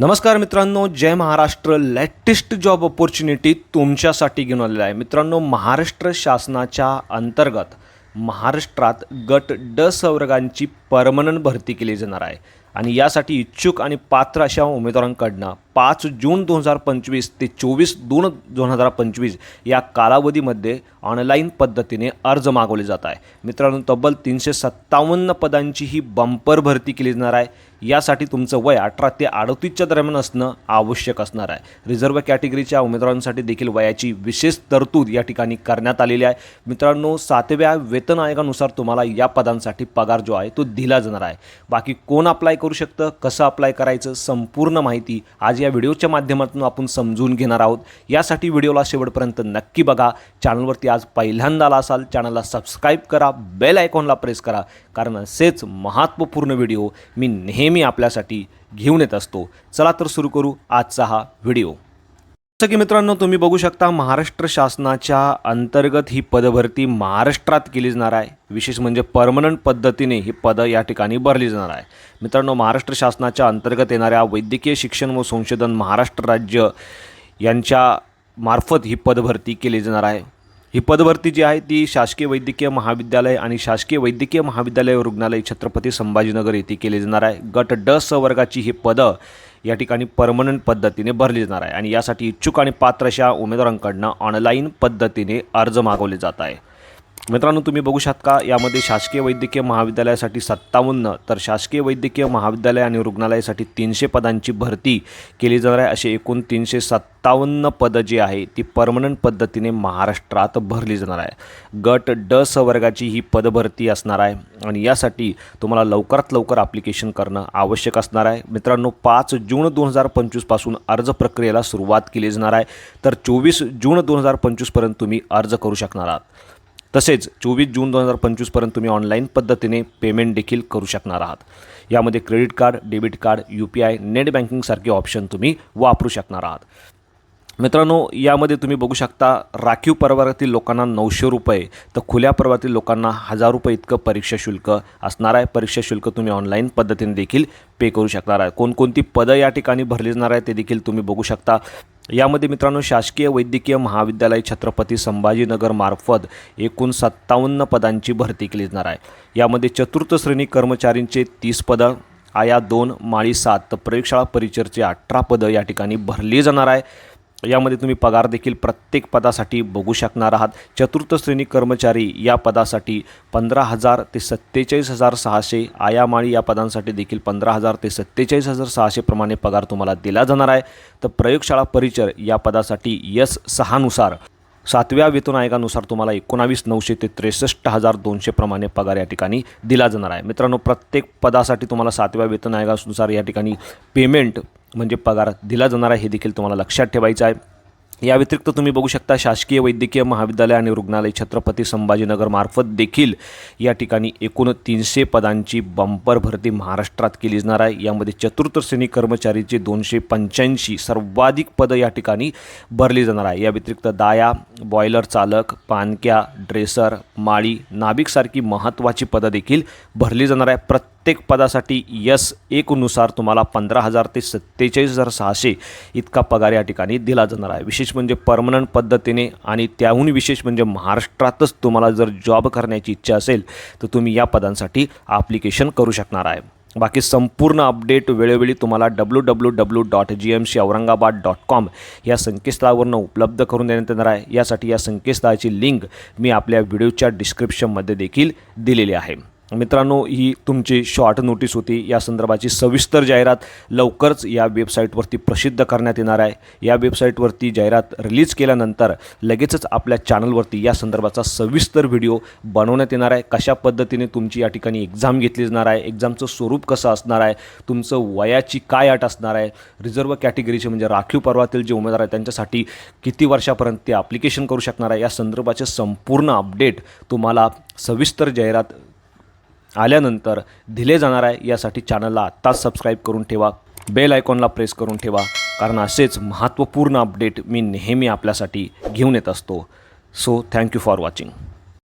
नमस्कार मित्रांनो जय महाराष्ट्र. लेटेस्ट जॉब ऑपॉर्च्युनिटी तुमच्यासाठी घेऊन आलेला आहे. मित्रांनो महाराष्ट्र शासनाच्या अंतर्गत महाराष्ट्रात गट ड संवर्गांची परमनंट भरती केली जाणार आहे. आणि यासाठी इच्छुक आणि पात्र अशा उमेदवारांकडनं पाच जून दोन हजार पंचवीस ते चोवीस दोन दोन हजार पंचवीस या कालावधीमध्ये ऑनलाईन पद्धतीने अर्ज मागवले जात आहे. मित्रांनो तब्बल तीनशे सत्तावन्न पदांची ही बंपर भरती केली जाणार आहे. यासाठी तुमचं वय अठरा ते अडतीसच्या दरम्यान असणं आवश्यक असणार आहे. रिझर्व्ह कॅटेगरीच्या उमेदवारांसाठी देखील वयाची विशेष तरतूद या ठिकाणी करण्यात आलेली आहे. मित्रांनो सातव्या वेतन आयोगानुसार तुम्हाला या पदांसाठी पगार जो आहे तो दिला जाणार आहे. बाकी कोण अप्लाय करू शकतं कसं अप्लाय करायचं संपूर्ण माहिती आज या व्हिडिओच्या माध्यमातून आपण समजून घेणार आहोत. यासाठी व्हिडिओला शेवटपर्यंत नक्की बघा. चॅनलवरती आज पहिल्यांदा आला असाल चॅनलला सबस्क्राईब करा बेल आयकॉनला प्रेस करा कारण असेच महत्त्वपूर्ण व्हिडिओ मी नेहमी आपल्यासाठी घेऊन येत असतो. चला तर सुरू करू आजचा हा व्हिडिओ. जसं की मित्रांनो तुम्ही बघू शकता महाराष्ट्र शासनाच्या अंतर्गत ही पदभरती महाराष्ट्रात केली जाणार आहे. विशेष म्हणजे परमनंट पद्धतीने ही पदं या ठिकाणी भरली जाणार आहे. मित्रांनो महाराष्ट्र शासनाच्या अंतर्गत येणाऱ्या वैद्यकीय शिक्षण व संशोधन महाराष्ट्र राज्य यांच्या मार्फत ही पदभरती केली जाणार आहे. ही पदभरती जी आहे ती शासकीय वैद्यकीय महाविद्यालय आणि शासकीय वैद्यकीय महाविद्यालय व रुग्णालय छत्रपती संभाजीनगर येथे केली जाणार आहे. गट ड स वर्गाची ही पदं या ठिकाणी परमनंट पद्धतीने भरली जाणार आहे. आणि यासाठी इच्छुक आणि पात्र अशा उमेदवारांकडनं ऑनलाईन पद्धतीने अर्ज मागवले जात आहे. मित्रांनो तुम्ही बघू शकता यामध्ये शासकीय वैद्यकीय महाविद्यालयासाठी सत्तावन्न तर शासकीय वैद्यकीय महाविद्यालय आणि रुग्णालयासाठी तीनशे पदांची भरती केली जाणार आहे. असे एकूण तीनशे सत्तावन्न पदं जी आहे ती परमनंट पद्धतीने महाराष्ट्रात भरली जाणार आहे. गट ड स वर्गाची ही पदभरती असणार आहे आणि यासाठी तुम्हाला लवकरात लवकर ॲप्लिकेशन करणं आवश्यक असणार आहे. मित्रांनो पाच जून दोन हजार पंचवीसपासून अर्ज प्रक्रियेला सुरुवात केली जाणार आहे तर चोवीस जून दोन हजार पंचवीसपर्यंत तुम्ही अर्ज करू शकणार आहात. तसेच चोवीस जून दोन हजार पंचवीसपर्यंत तुम्ही ऑनलाईन पद्धतीने पेमेंट देखील करू शकणार आहात. यामध्ये credit card debit card U P I net बँकिंगसारखे option तुम्ही वापरू शकणार आहात. मित्रांनो यामध्ये तुम्ही बघू शकता राखीव प्रवर्गातील लोकांना नऊशे रुपये तर खुल्या प्रवर्गातील लोकांना हजार रुपये इतकं परीक्षा शुल्क असणार आहे. परीक्षा शुल्क तुम्ही ऑनलाईन पद्धतीने देखील पे करू शकणार आहे. कोणकोणती पदं या ठिकाणी भरली जाणार आहे ते देखील तुम्ही बघू शकता. यामध्ये मित्रांनो शासकीय वैद्यकीय महाविद्यालय छत्रपती संभाजीनगर मार्फत एकूण सत्तावन्न पदांची भरती केली जाणार आहे. यामध्ये चतुर्थ श्रेणी कर्मचारींचे तीस पदं आया दोन माळी सात तर प्रयोगशाळा परिचरचे अठरा पदं या ठिकाणी भरली जाणार आहे. यामध्ये तुम्ही पगार देखील प्रत्येक पदासाठी बघू शकणार आहात. चतुर्थ श्रेणी कर्मचारी या पदासाठी पंधरा हजार ते सत्तेचाळीस हजार सहाशे आयामाळी या पदांसाठी देखील पंधरा हजार ते सत्तेचाळीस हजार सहाशे प्रमाणे पगार तुम्हाला दिला जाणार आहे. तर प्रयोगशाळा परिचर या पदासाठी यस सहानुसार. सातव्या वेतन आयोगानुसार तुम्हाला एकोणावीस नऊशे ते त्रेसष्ट हजार दोनशे प्रमाणे पगार या ठिकाणी दिला जाणार आहे. मित्रांनो प्रत्येक पदासाठी तुम्हाला सातव्या वेतन आयोगानुसार या ठिकाणी पेमेंट म्हणजे पगार दिला जाणार आहे हे देखील तुम्हाला लक्षात ठेवायचं आहे. या व्यतिरिक्त तुम्ही बघू शकता शासकीय वैद्यकीय महाविद्यालय आणि रुग्णालय छत्रपती संभाजीनगर मार्फत देखील या ठिकाणी एकूण तीनशे पदांची बंपर भरती महाराष्ट्रात केली जाणार आहे. यामध्ये चतुर्थ श्रेणी कर्मचारीचे दोनशे पंच्याऐंशी सर्वाधिक पदं या ठिकाणी भरली जाणार आहे. या व्यतिरिक्त दाया बॉयलर चालक पानक्या ड्रेसर माळी नाभिकसारखी महत्त्वाची पदं देखील भरली जाणार आहे. प्रत्येक पदासाठी यस एकनुसार तुम्हाला पंधरा हजार ते सत्तेचाळीस हजार सहाशे इतका पगार या ठिकाणी दिला जाणार आहे. विशेष म्हणजे परमनंट पद्धतीने आणि त्याहून विशेष म्हणजे महाराष्ट्रातच तुम्हाला जर जॉब करण्याची इच्छा असेल तर तुम्ही या पदांसाठी ॲप्लिकेशन करू शकणार आहे. बाकी संपूर्ण अपडेट वेळोवेळी तुम्हाला W W W dot G M C Aurangabad dot com या संकेतस्थळावरनं उपलब्ध करून देण्यात येणार आहे. यासाठी या संकेतस्थळाची लिंक मी आपल्या व्हिडिओच्या डिस्क्रिप्शनमध्ये देखील दिलेली आहे. मित्रांनो ही तुमची शॉर्ट नोटीस होती. या संदर्भाची सविस्तर जाहिरात लवकरच या वेबसाईटवरती प्रसिद्ध करण्यात येणार आहे. या वेबसाईटवरती जाहिरात रिलीज केल्यानंतर लगेचच आपल्या चॅनलवरती या संदर्भाचा सविस्तर व्हिडिओ बनवण्यात येणार आहे. कशा पद्धतीने तुमची या ठिकाणी एक्झाम घेतली जाणार आहे? एक्झामचं स्वरूप कसं असणार आहे? तुमचं वयाची काय अट असणार आहे? रिझर्व्ह कॅटेगरीचे म्हणजे राखीव पर्वातील जे उमेदवार आहेत त्यांच्यासाठी किती वर्षापर्यंत ते ॲप्लिकेशन करू शकणार आहे? या संदर्भाचे संपूर्ण अपडेट तुम्हाला सविस्तर जाहिरात आल्यानंतर दिले जाणार आहे. यासाठी चॅनलला आत्ताच सबस्क्राईब करून ठेवा. बेल आयकॉनला प्रेस करून ठेवा. कारण असेच महत्त्वपूर्ण अपडेट मी नेहमी आपल्यासाठी घेऊन येत असतो. So thank you for watching